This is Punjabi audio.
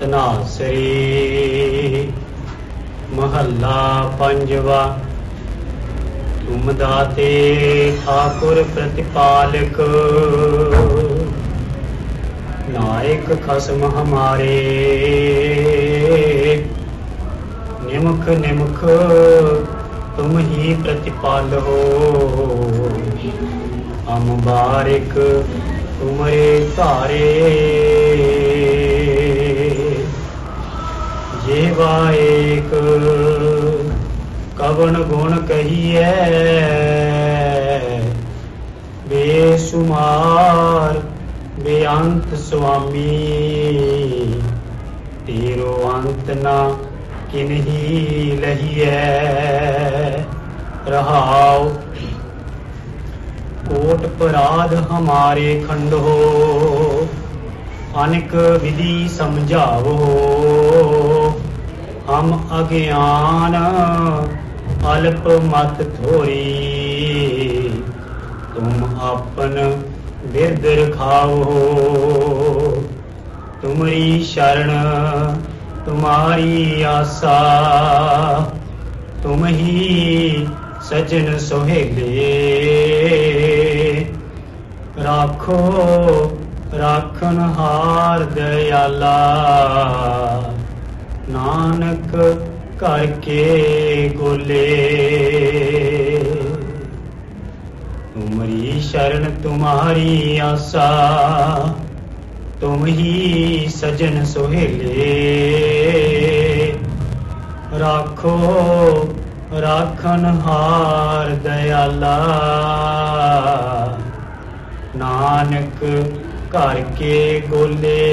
ਤਨਾਸਰੀ ਮਹੱਲਾ ਪੰਜਵਾ। ਤੁਮ ਦਾਤੇ ਠਾਕੁਰ ਪ੍ਰਤਿਪਾਲਕ। ਨਾਇਕ ਖਸਮ ਹਮਾਰੇ। ਨਿਮਖ ਨਿਮਖ ਤੁਮ ਹੀ ਪ੍ਰਤਿਪਾਲੋ ਹਮ ਬਾਰਿਕ ਤੁਮਰੇ ਧਾਰੇ। ਜੀਵਾ ਏਕ ਕਵਨ ਗੁਣ ਕਹੀਐ, ਬੇਸੁਮਾਰ ਬੇਅੰਤ ਸੁਆਮੀ। ਤੇਰੋ ਅੰਤ ਨਾ ਕਿਨਹੀ ਲਹੀਐ, ਰਹਾਉ। ਕੋਟ ਪਰਾਧ ਹਮਾਰੇ ਖੰਡੋ, ਅਨਿਕ ਵਿਧੀ ਸਮਝਾਵੋ। ਹਮ ਅਗਿਆਨ ਅਲਪ ਮਤ ਥੋਰੀ ਤੁਮ ਆਪਨ ਬਿਰਦ ਰਖਾਓ। ਤੁਮਰੀ ਸ਼ਰਨ, ਤੁਮਾਰੀ ਆਸਾ। ਤੁਮ ਹੀ ਸਜਣ ਸੁਹੇਲੇ। ਰਾਖੋ ਰਾਖਨ ਹਾਰ ਦਇਆਲਾ। ਨਾਨਕ ਘਰ ਕੇ ਗੋਲੇ ਤੁਮਰੀ ਸ਼ਰਨ, ਤੁਮਾਰੀ ਆਸਾ। ਤੁਮ ਹੀ ਸਜਣ ਸੁਹੇਲੇ। ਰਾਖੋ ਰਾਖਨ ਹਾਰ ਦਇਆਲਾ ਨਾਨਕ ਘਰ ਕੇ ਗੋਲੇ।